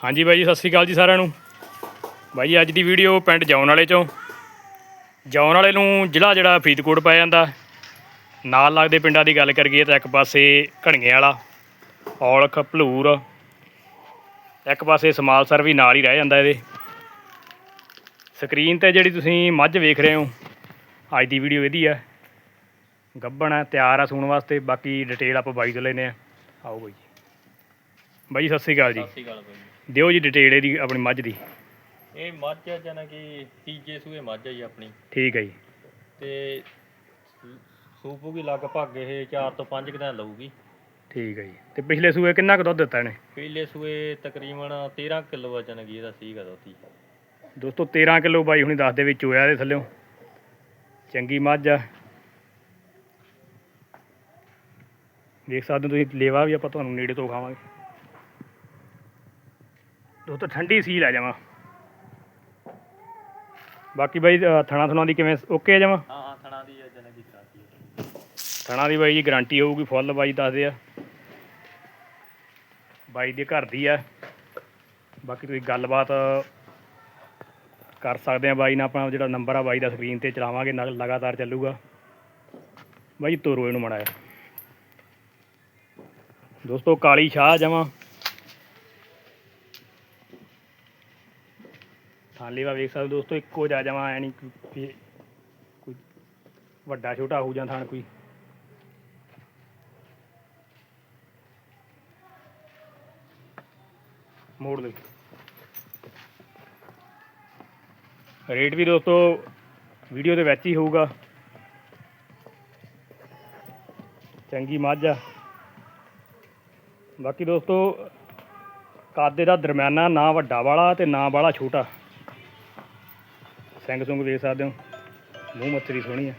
ਹਾਂਜੀ ਬਾਈ ਜੀ ਸਤਿ ਸ਼੍ਰੀ ਅਕਾਲ ਜੀ ਸਾਰਿਆਂ ਨੂੰ। ਬਾਈ ਜੀ ਅੱਜ ਦੀ ਵੀਡੀਓ ਪਿੰਡ ਜੌਨ ਵਾਲੇ ਚੋਂ। ਜੌਨ ਵਾਲੇ ਨੂੰ ਜ਼ਿਲ੍ਹਾ ਜਿਹੜਾ ਫਰੀਦਕੋਟ ਪੈ ਜਾਂਦਾ। ਨਾਲ ਲੱਗਦੇ ਪਿੰਡਾਂ ਦੀ ਗੱਲ ਕਰੀਏ ਤਾਂ ਇੱਕ ਪਾਸੇ ਘਣੀਏ ਵਾਲਾ ਔਲਖ ਭਲੂਰ। ਇੱਕ ਪਾਸੇ ਸਮਾਲਸਰ ਵੀ ਨਾਲ ਹੀ ਰਹਿ ਜਾਂਦਾ ਇਹਦੇ। ਸਕਰੀਨ ਤੇ ਜਿਹੜੀ ਤੁਸੀਂ ਮੱਝ ਵੇਖ ਰਹੇ ਹੋ ਅੱਜ ਦੀ ਵੀਡੀਓ ਇਹਦੀ ਆ। ਗੱਬਣ ਆ ਤਿਆਰ ਆ ਸੂਣ ਵਾਸਤੇ ਬਾਕੀ ਡਿਟੇਲ ਆਪਾਂ ਬਾਈ ਤੋਂ ਲੈਨੇ ਆ। ਆਓ ਬਾਈ ਬਾਈ ਜੀ, ਸਤਿ ਸ਼੍ਰੀ ਅਕਾਲ ਜੀ। ਸਤਿ ਸ਼੍ਰੀ ਅਕਾਲ ਬਾਈ ਦਿਓ ਜੀ ਡਿਟੇਲ ਇਹਦੀ ਆਪਣੀ ਮੱਝ ਦੀ। ਇਹ ਮੱਝ ਆ ਜਾਣਾ ਕਿ ਤੀਜੇ ਸੂਏ ਮੱਝ ਆ ਜੀ ਆਪਣੀ। ਠੀਕ ਹੈ ਜੀ। ਤੇ ਸੂਪੂਗੀ ਲਗਭਗ ਇਹ 4 ਤੋਂ 5 ਕੁ ਦਿਨ ਲਊਗੀ। ਠੀਕ ਹੈ ਜੀ। ਤੇ ਪਿਛਲੇ ਸੂਏ ਕਿੰਨਾ ਕੁ ਦੁੱਧ ਦਿੱਤਾ ਇਹਨੇ? ਪਹਿਲੇ ਸੂਏ ਤਕਰੀਬਨ 13 ਕਿਲੋ ਵਜਨ ਗਈ ਇਹਦਾ ਸੀਗਾ ਦੋਤੀ ਦੋਸਤੋ 13 ਕਿਲੋ ਬਾਈ ਹੁਣੀ ਦੱਸ ਦੇ ਵਿੱਚ ਹੋਇਆ ਇਹਦੇ ਥੱਲੇੋਂ ਚੰਗੀ ਮੱਝ ਆ। ਦੇਖ ਸਕਦੇ ਹੋ ਤੁਸੀਂ ਲੇਵਾ ਵੀ ਆਪਾਂ ਤੁਹਾਨੂੰ ਨੇੜੇ ਤੋਂ ਖਾਵਾਂਗੇ ਦੋਸਤੋ ਠੰਡੀ ਸੀਲ ਆ ਜਾਵਾਂ ਬਾਕੀ ਬਾਈ ਥਣਾ ਥਣਾ ਦੀ ਕਿਵੇਂ ਓਕੇ ਆ ਜਾਵਾਂ ਹਾਂ ਹਾਂ ਥਣਾ ਦੀ ਆ ਜਾਣਾ ਕੀ ਕਰਾਤੀ ਥਣਾ ਦੀ ਬਾਈ ਜੀ ਗਾਰੰਟੀ ਹੋਊਗੀ ਫੁੱਲ ਬਾਈ ਦੱਸਦੇ ਆ। ਬਾਈ ਦੇ ਘਰ ਦੀ ਆ। ਬਾਕੀ ਤੁਸੀਂ ਗੱਲਬਾਤ ਕਰ ਸਕਦੇ ਆ ਬਾਈ ਨਾਲ ਆਪਣਾ ਜਿਹੜਾ ਨੰਬਰ ਆ ਬਾਈ ਦਾ ਸਕਰੀਨ ਤੇ ਚਲਾਵਾਂਗੇ ਲਗਾਤਾਰ ਚੱਲੂਗਾ। ਬਾਈ ਤੋਰੋ ਇਹਨੂੰ ਮੜਾਇਆ ਦੋਸਤੋ ਕਾਲੀ ਸ਼ਾਹ ਜਮਾ। ਥਾਲੇਵਾ ਵੇਖ ਸਕਦੇ ਹੋ ਦੋਸਤੋ, ਇੱਕੋ ਜਾ ਜਾਵਾਂ ਐ ਨਹੀਂ ਕੋਈ ਵੱਡਾ ਛੋਟਾ ਹੋ ਜਾਂ ਥਾਣ ਕੋਈ। ਮੋੜ ਦੇ। ਰੇਟ ਵੀ ਦੋਸਤੋ ਵੀਡੀਓ ਦੇ ਵਿੱਚ ਹੀ ਹੋਊਗਾ। ਚੰਗੀ ਮੱਝ ਆ। ਬਾਕੀ ਦੋਸਤੋ, ਕਾਦੇ ਦਾ ਦਰਮਿਆਨਾ ਨਾ ਵੱਡਾ ਵਾਲਾ ਤੇ ਨਾ ਵਾਲਾ ਛੋਟਾ। ਸਿੰਘ ਸੁੰਗ ਦੇਖ ਸਕਦੇ ਹੋ। ਮੂੰਹ ਮੱਛਰੀ ਸੋਹਣੀ ਆ।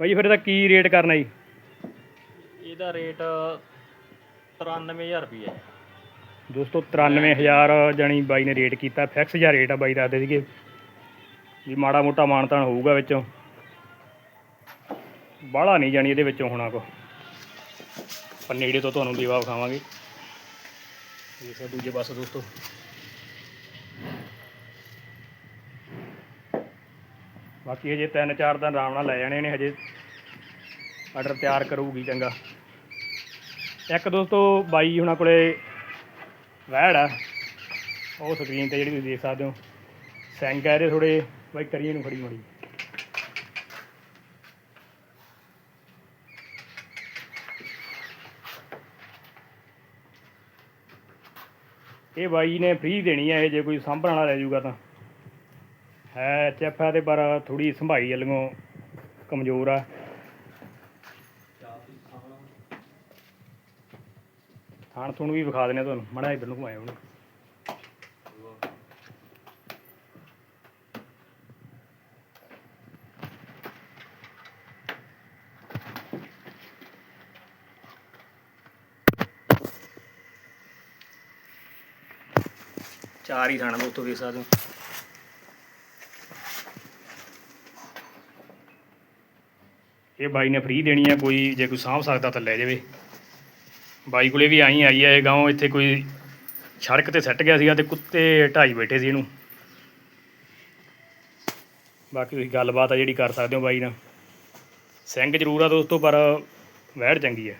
ਭਾਈ ਫਿਰ ਇਹਦਾ ਕੀ ਰੇਟ ਕਰਨਾ ਜੀ? ਇਹਦਾ ਰੇਟ 93000 ਰੁਪਏ ਹੈ ਦੋਸਤੋ 93000 ਜਾਣੀ ਬਾਈ ਨੇ ਰੇਟ ਕੀਤਾ। ਫਿਕਸ ਜਿਹਾ ਰੇਟ ਆ ਬਾਈ ਦੱਸਦੇ ਸੀਗੇ। ਵੀ ਮਾੜਾ ਮੋਟਾ ਮਾਨਤਾਨ ਹੋਊਗਾ ਵਿੱਚੋਂ। ਬਾਹਲਾ ਨਹੀਂ ਜਾਣੀ ਇਹਦੇ ਵਿੱਚੋਂ ਹੋਣਾ ਕੋ ਪਰ ਨੇੜੇ ਤੋਂ ਤੁਹਾਨੂੰ ਦੀਵਾ ਵਿਖਾਵਾਂਗੇ। ਇਹ ਸਾ ਦੂਜੇ ਪਾਸੇ ਦੋਸਤੋ। ਬਾਕੀ ਹਜੇ ਤਿੰਨ ਚਾਰ ਦਿਨ ਆਰਾਮ ਨਾਲ ਲੈ ਜਾਣੇ ਨੇ, ਹਜੇ ਆਰਡਰ ਤਿਆਰ ਕਰੂਗੀ ਚੰਗਾ। ਇੱਕ ਦੋਸਤੋ ਬਾਈ ਹੁਣਾਂ ਕੋਲੇ ਵੈੜ ਆ। ਉਹ ਸਕਰੀਨ ਤੇ ਜਿਹੜੀ ਤੁਸੀਂ ਦੇਖ ਸਕਦੇ ਹੋ, ਸਿੰਘ ਆ ਇਹਦੇ ਥੋੜੇ ਬਾਈ ਕਰੀਏ ਨੂੰ ਖੜੀ ਮੜੀ। ਇਹ ਬਾਈ ਨੇ ਫ੍ਰੀ ਦੇਣੀ ਹੈ ਇਹ ਜੇ ਕੋਈ ਸਾਂਭਣ ਵਾਲਾ ਲੈ ਜਾਊਗਾ ਤਾਂ। ਹੈ ਚੈਫ ਹੈ ਪਰ ਥੋੜੀ ਸੰਭਾਈ ਵੱਲੋਂ ਕਮਜ਼ੋਰ ਆ। ਥਾਣ ਥੁਣ ਵੀ ਵਿਖਾ ਦਿੰਦੇ ਤੁਹਾਨੂੰ, ਮੜਾ ਇਧਰ ਨੂੰ ਘੁਮਾਇਓ ਉਹਨੂੰ। ਚਾਰ ਹੀ ਥਾਣਾ ਦੋਸਤੋ ਵੇਖ ਸਕਦੇ ਹੋ ਇਹ ਬਾਈ ਨੇ ਫ੍ਰੀ ਦੇਣੀ ਆ, ਕੋਈ ਜੇ ਕੋਈ ਸਾਂਭ ਸਕਦਾ ਤਾਂ ਲੈ ਜਾਵੇ। ਬਾਈ ਕੋਲੇ ਵੀ ਆਈ ਆਈ ਹੈ ਇਹ ਗਾਉਂ ਇੱਥੇ ਕੋਈ ਸੜਕ ਤੇ ਸੱਟ ਗਿਆ ਸੀਗਾ ਤੇ ਕੁੱਤੇ ਢਾਈ ਬੈਠੇ ਸੀ ਇਹਨੂੰ। ਬਾਕੀ ਤੁਸੀਂ ਗੱਲਬਾਤ ਆ ਜਿਹੜੀ ਕਰ ਸਕਦੇ ਹੋ ਬਾਈ ਨਾਲ। ਸਿੰਘ ਜ਼ਰੂਰ ਆ ਦੋਸਤੋ, ਪਰ ਵਹਿੜ ਚੰਗੀ ਹੈ